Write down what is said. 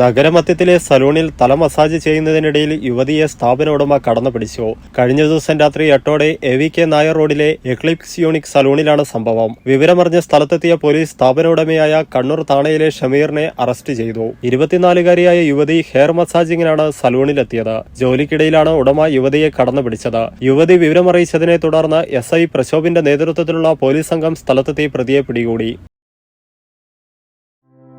നഗരമധ്യത്തിലെ സലൂണിൽ തല മസാജ് ചെയ്യുന്നതിനിടയിൽ യുവതിയെ സ്ഥാപന ഉടമ കടന്നു പിടിച്ചു കഴിഞ്ഞ ദിവസം രാത്രി എട്ടോടെ എ വി കെ നായർ റോഡിലെ എക്ലിപ്സ് യൂണിക് സലൂണിലാണ് സംഭവം. വിവരമറിഞ്ഞ സ്ഥലത്തെത്തിയ പോലീസ് സ്ഥാപന ഉടമയായ കണ്ണൂർ താണയിലെ ഷമീറിനെ അറസ്റ്റ് ചെയ്തു. ഇരുപത്തിനാലുകാരിയായ യുവതി ഹെയർ മസാജിങ്ങിനാണ് സലൂണിലെത്തിയത്. ജോലിക്കിടയിലാണ് ഉടമ യുവതിയെ കടന്നു പിടിച്ചത് യുവതി വിവരമറിയിച്ചതിനെ തുടർന്ന് എസ് ഐ പ്രശോഭിന്റെ നേതൃത്വത്തിലുള്ള പോലീസ് സംഘം സ്ഥലത്തെത്തി പ്രതിയെ പിടികൂടി.